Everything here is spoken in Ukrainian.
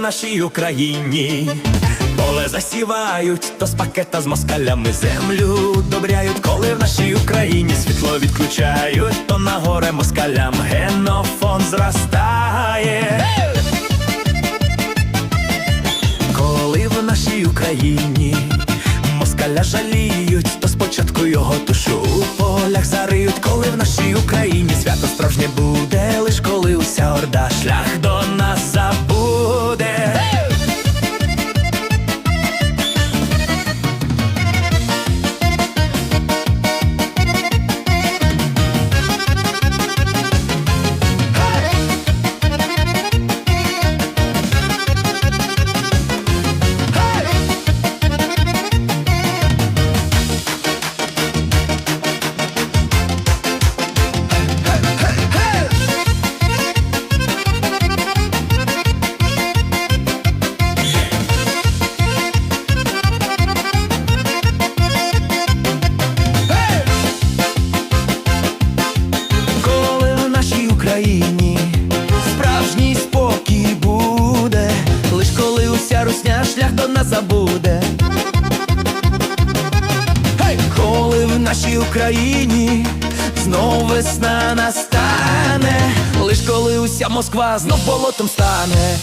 нашій Україні. Поле засівають, то з пакета з москалями землю добряють, коли в нашій Україні світло відключають, то на горе москалям генофон зростає. Коли в нашій Україні москаля жаліють, то спочатку його тушу шлях до нас забуде. Hey! Коли в нашій Україні знов весна настане, лиш коли уся Москва знов болотом стане.